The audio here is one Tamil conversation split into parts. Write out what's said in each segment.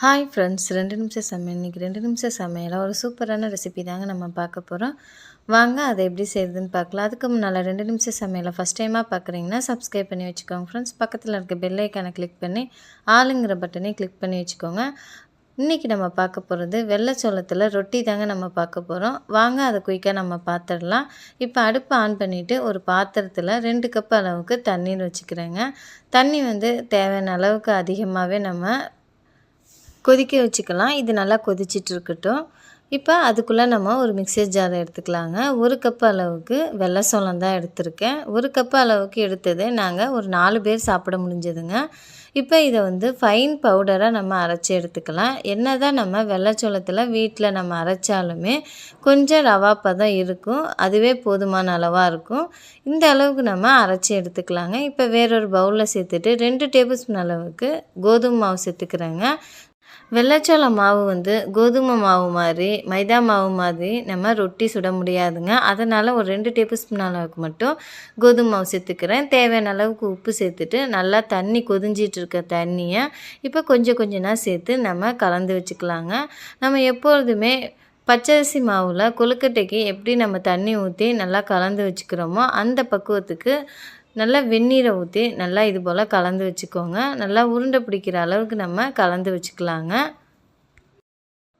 ஹாய் ஃப்ரெண்ட்ஸ் ரெண்டு நிமிஷம் சமையல். இன்றைக்கி ரெண்டு நிமிஷம் சமையல ஒரு சூப்பரான ரெசிபி தாங்க நம்ம பார்க்க போகிறோம் வாங்க அதை எப்படி செய்யுதுன்னு பார்க்கலாம். அதுக்கு முன்னால் ரெண்டு நிமிஷம் சமையலை ஃபஸ்ட் டைமாக பார்க்குறீங்கன்னா சப்ஸ்கிரைப் பண்ணி வச்சுக்கோங்க ஃப்ரெண்ட்ஸ் பக்கத்தில் இருக்க பெல் கிளிக் பண்ணி ஆளுங்கிற பட்டனே கிளிக் பண்ணி வச்சுக்கோங்க. இன்றைக்கி நம்ம பார்க்க போகிறது வெள்ளைச்சோளத்தில் ரொட்டி தாங்க நம்ம பார்க்க போகிறோம் வாங்க அதை குயிக்காக நம்ம பார்த்துடலாம் இப்போ அடுப்பு ஆன் பண்ணிவிட்டு ஒரு பாத்திரத்தில் ரெண்டு கப் அளவுக்கு தண்ணீர் வச்சுக்கிறேங்க. தண்ணி வந்து தேவையான அளவுக்கு அதிகமாகவே நம்ம கொதிக்க வச்சுக்கலாம். இது நல்லா கொதிச்சிட்டு இருக்கட்டும் இப்போ அதுக்குள்ளே நம்ம ஒரு மிக்சர் ஜாரை எடுத்துக்கலாங்க. ஒரு கப் அளவுக்கு வெள்ளை சோளம் தான் எடுத்திருக்கேன். ஒரு கப் அளவுக்கு எடுத்தது நாங்கள் ஒரு நாலு பேர் சாப்பிட முடிஞ்சதுங்க. இப்போ இதை வந்து ஃபைன் பவுடராக நம்ம அரைச்சி எடுத்துக்கலாம். என்ன தான் நம்ம வெள்ளைச்சோளத்தில் வீட்டில் நம்ம அரைச்சாலுமே கொஞ்சம் ரவா பதம் இருக்கும். அதுவே போதுமான அளவாக இருக்கும். இந்த அளவுக்கு நம்ம அரைச்சி எடுத்துக்கலாங்க. இப்போ வேறொரு பவுலில் சேர்த்துட்டு ரெண்டு டேபிள் ஸ்பூன் அளவுக்கு கோதுமை மாவு சேர்த்துக்கிறேங்க. வெள்ளைச்சோள மாவு வந்து கோதுமை மாவு மாதிரி மைதா மாவு மாதிரி நம்ம ரொட்டி சுட முடியாதுங்க. அதனால் ஒரு ரெண்டு டேபிள் ஸ்பூன் அளவுக்கு மட்டும் கோதுமை மாவு சேர்த்துக்கிறேன். தேவையான அளவுக்கு உப்பு சேர்த்துட்டு நல்லா தண்ணி கொதிஞ்சிட்டு இருக்க தண்ணியை இப்போ கொஞ்சம் கொஞ்சமாக சேர்த்து நம்ம கலந்து வச்சுக்கலாங்க. நம்ம எப்பொழுதுமே பச்சரிசி மாவில் கொழுக்கட்டைக்கு எப்படி நம்ம தண்ணி ஊற்றி நல்லா கலந்து வச்சுக்கிறோமோ அந்த பக்குவத்துக்கு நல்லா வெந்நீரை ஊற்றி நல்லா இது போல் கலந்து வச்சுக்கோங்க. நல்லா உருண்டை பிடிக்கிற அளவுக்கு நம்ம கலந்து வச்சுக்கலாங்க.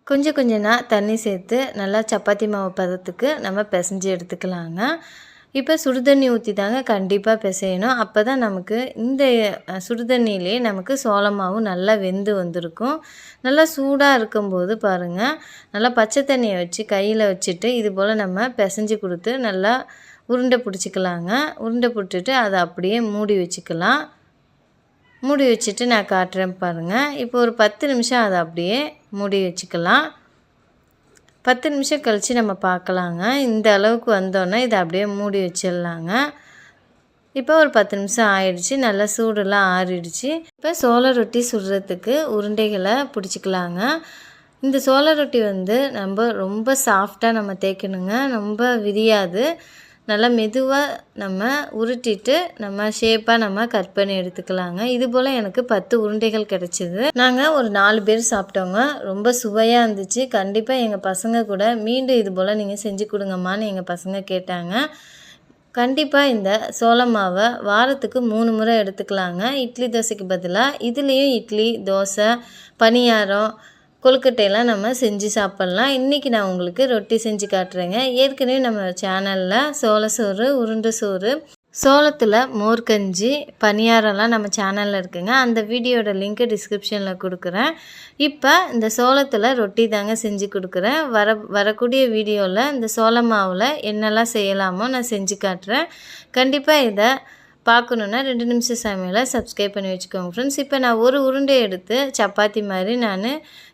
கொஞ்சம் கொஞ்சமாக தண்ணி சேர்த்து நல்லா சப்பாத்தி மாவு பதத்துக்கு நம்ம பிசைஞ்சு எடுத்துக்கலாங்க. இப்போ சுடுதண்ணி ஊற்றி தாங்க கண்டிப்பாக பிசையணும். அப்போ தான் நமக்கு இந்த சுடுதண்ணியிலே நமக்கு சோளமாவும் நல்லா வெந்து வந்திருக்கும். நல்லா சூடாக இருக்கும்போது பாருங்கள் நல்லா பச்சை தண்ணியை வச்சு கையில் வச்சுட்டு இது போல் நம்ம பிசைஞ்சு கொடுத்து நல்லா உருண்டை பிடிச்சிக்கலாங்க. உருண்டை பிடிச்சிட்டு அதை அப்படியே மூடி வச்சுக்கலாம். மூடி வச்சுட்டு நான் காட்டுறேன் பாருங்கள் இப்போ ஒரு பத்து நிமிஷம் அதை அப்படியே மூடி வச்சுக்கலாம். பத்து நிமிஷம் கழித்து நம்ம பார்க்கலாங்க. இந்த அளவுக்கு வந்தோன்னே இதை அப்படியே மூடி வச்சிடலாங்க. இப்போ ஒரு பத்து நிமிஷம் ஆயிடுச்சு. நல்லா சூடெல்லாம் ஆறிடுச்சு. இப்போ சோள ரொட்டி சுடுறதுக்கு உருண்டைகளை பிடிச்சிக்கலாங்க. இந்த சோள ரொட்டி வந்து நம்ம ரொம்ப சாஃப்டாக நம்ம தேய்க்கணுங்க. ரொம்ப விரியாது. நல்லா மெதுவாக நம்ம உருட்டிட்டு நம்ம ஷேப்பாக நம்ம கட் பண்ணி எடுத்துக்கலாங்க. இது போல் எனக்கு பத்து உருண்டைகள் கிடச்சிது. நாங்கள் ஒரு நாலு பேர் சாப்பிட்டோங்க. ரொம்ப சுவையாக இருந்துச்சு. கண்டிப்பாக எங்கள் பசங்க கூட மீண்டும் இது போல் நீங்கள் செஞ்சு கொடுங்கம்மான்னு எங்கள் பசங்க கேட்டாங்க. கண்டிப்பாக இந்த சோள மாவை வாரத்துக்கு மூணு முறை எடுத்துக்கலாங்க. இட்லி தோசைக்கு பதிலாக இதுலேயும் இட்லி தோசை பணியாரம் கொழுக்கட்டையெல்லாம் நம்ம செஞ்சு சாப்பிட்லாம். இன்றைக்கி நான் உங்களுக்கு ரொட்டி செஞ்சு காட்டுறேங்க. ஏற்கனவே நம்ம சேனலில் சோள சோறு உருண்டை சோறு சோளத்தில் மோர்கஞ்சி பணியாரம்லாம் நம்ம சேனலில் இருக்குங்க. அந்த வீடியோட லிங்க்கு டிஸ்கிரிப்ஷனில் கொடுக்குறேன். இப்போ இந்த சோளத்தில் ரொட்டி தாங்க செஞ்சு கொடுக்குறேன். வர வரக்கூடிய வீடியோவில் இந்த சோள மாவில் என்னெல்லாம் செய்யலாமோ நான் செஞ்சு காட்டுறேன். கண்டிப்பாக இதை பார்க்கணுன்னா ரெண்டு நிமிஷம் சமையலை சப்ஸ்கிரைப் பண்ணி வச்சுக்கோங்க ஃப்ரெண்ட்ஸ் இப்போ நான் ஒரு உருண்டை எடுத்து சப்பாத்தி மாதிரி நான்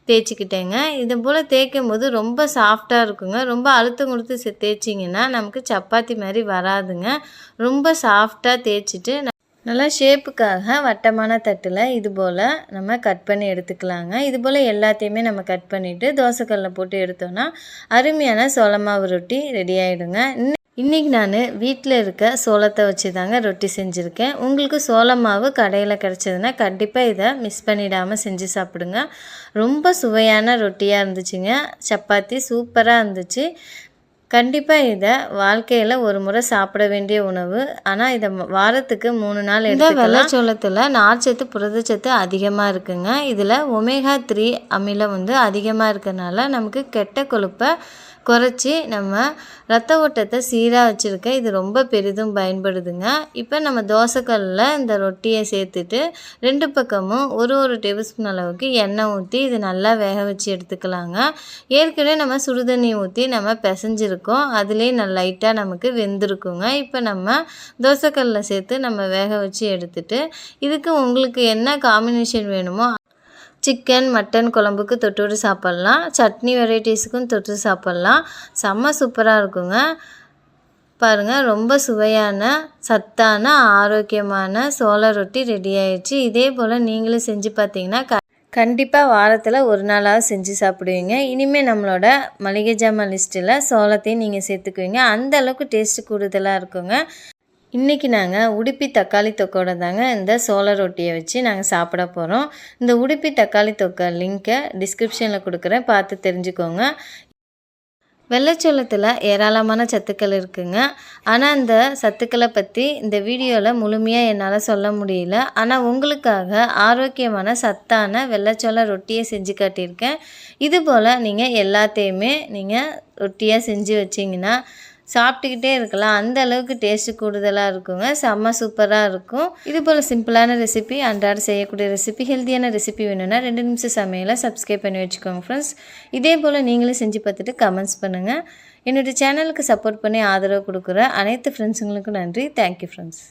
தேய்ச்சிக்கிட்டேங்க. இது போல் தேய்க்கும் போது ரொம்ப சாஃப்டாக இருக்குங்க. ரொம்ப அழுத்தம் கொடுத்து தேய்ச்சிங்கன்னா நமக்கு சப்பாத்தி மாதிரி வராதுங்க. ரொம்ப சாஃப்டாக தேய்ச்சிட்டு நல்லா ஷேப்புக்காக வட்டமான தட்டில் இது போல் நம்ம கட் பண்ணி எடுத்துக்கலாங்க. இது போல் எல்லாத்தையுமே நம்ம கட் பண்ணிவிட்டு தோசைக்கல்லில் போட்டு எடுத்தோன்னா அருமையான சோளமாவு ரொட்டி ரெடி ஆகிடுங்க இன்றைக்கி நான் வீட்டில் இருக்க சோளத்தை வச்சு தாங்க ரொட்டி செஞ்சுருக்கேன். உங்களுக்கு சோள மாவு கடையில் கிடச்சதுன்னா கண்டிப்பாக இதை மிஸ் பண்ணிடாமல் செஞ்சு சாப்பிடுங்க. ரொம்ப சுவையான ரொட்டியாக இருந்துச்சுங்க. சப்பாத்தி சூப்பராக இருந்துச்சு. கண்டிப்பாக இதை வாழ்க்கையில் ஒரு முறை சாப்பிட வேண்டிய உணவு. ஆனால் இதை வாரத்துக்கு மூணு நாள் எடுத்து வெள்ளைச்சோளத்தில் நார்ச்சத்து புரதச்சத்து அதிகமாக இருக்குங்க. இதில் ஒமேகா த்ரீ அமிலம் வந்து அதிகமாக இருக்கிறனால நமக்கு கெட்ட கொழுப்பை குறைச்சி நம்ம ரத்த ஓட்டத்தை சீராக வச்சுருக்க. இது ரொம்ப பெரிதும் பயன்படுதுங்க. இப்போ நம்ம தோசைக்கல்லில் இந்த ரொட்டியை சேர்த்துட்டு ரெண்டு பக்கமும் ஒரு ஒரு டேபிள் ஸ்பூன் அளவுக்கு எண்ணெய் ஊற்றி இது நல்லா வேக வச்சு எடுத்துக்கலாங்க. ஏற்கனவே நம்ம சுடுதண்ணி ஊற்றி நம்ம பிசைஞ்சிருக்கோம். அதுலேயே நல்லா லைட்டாக நமக்கு வெந்திருக்குங்க. இப்போ நம்ம தோசைக்கல்லில் சேர்த்து நம்ம வேக வச்சு எடுத்துட்டு இதுக்கு உங்களுக்கு என்ன காம்பினேஷன் வேணுமோ சிக்கன் மட்டன் குழம்புக்கு தொட்டு சாப்பிட்லாம். சட்னி வெரைட்டிஸுக்கும் தொட்டு சாப்பிட்லாம். செம்ம சூப்பராக இருக்குங்க. பாருங்கள் ரொம்ப சுவையான சத்தான ஆரோக்கியமான சோள ரொட்டி ரெடி ஆயிடுச்சு. இதே போல் நீங்களும் செஞ்சு பார்த்தீங்கன்னா க கண்டிப்பாக வாரத்தில் ஒரு நாளாவது செஞ்சு சாப்பிடுவீங்க. இனிமேல் நம்மளோட மளிகை ஜாமான் லிஸ்ட்டில் சோளத்தையும் நீங்கள் சேர்த்துக்குவீங்க. அந்த அளவுக்கு டேஸ்ட்டு கூடுதலாக இருக்குங்க. இன்றைக்கி நாங்கள் உடுப்பி தக்காளி தொக்கோட தாங்க இந்த சோள ரொட்டியை வச்சு நாங்கள் சாப்பிட போகிறோம் இந்த உடுப்பி தக்காளி தொக்கை லிங்க்கை டிஸ்கிரிப்ஷனில் கொடுக்குறேன். பார்த்து தெரிஞ்சுக்கோங்க. வெள்ளைச்சோளத்தில் ஏராளமான சத்துக்கள் இருக்குங்க. ஆனால் அந்த சத்துக்களை பற்றி இந்த வீடியோவில் முழுமையாக என்னால் சொல்ல முடியல. ஆனால் உங்களுக்காக ஆரோக்கியமான சத்தான வெள்ளைச்சோள ரொட்டியை செஞ்சு காட்டியிருக்கேன். இதுபோல் நீங்கள் எல்லாத்தையுமே நீங்கள் ரொட்டியாக செஞ்சு வச்சிங்கன்னா சாப்பிட்டுக்கிட்டே இருக்கலாம். அந்த அளவுக்கு டேஸ்ட்டு கூடுதலாக இருக்குங்க. செம்ம சூப்பராக இருக்கும். இது போல் சிம்பிளான ரெசிபி அன்றாட செய்யக்கூடிய ரெசிபி ஹெல்த்தியான ரெசிபி வேணும்னா ரெண்டு நிமிஷம் சமையலை சப்ஸ்கிரைப் பண்ணி வச்சுக்கோங்க ஃப்ரெண்ட்ஸ் இதே போல் நீங்களும் செஞ்சு பார்த்துட்டு கமெண்ட்ஸ் பண்ணுங்கள் என்னுடைய சேனலுக்கு சப்போர்ட் பண்ணி ஆதரவு கொடுக்குற அனைத்து ஃப்ரெண்ட்ஸுங்களுக்கும் நன்றி. Thank you friends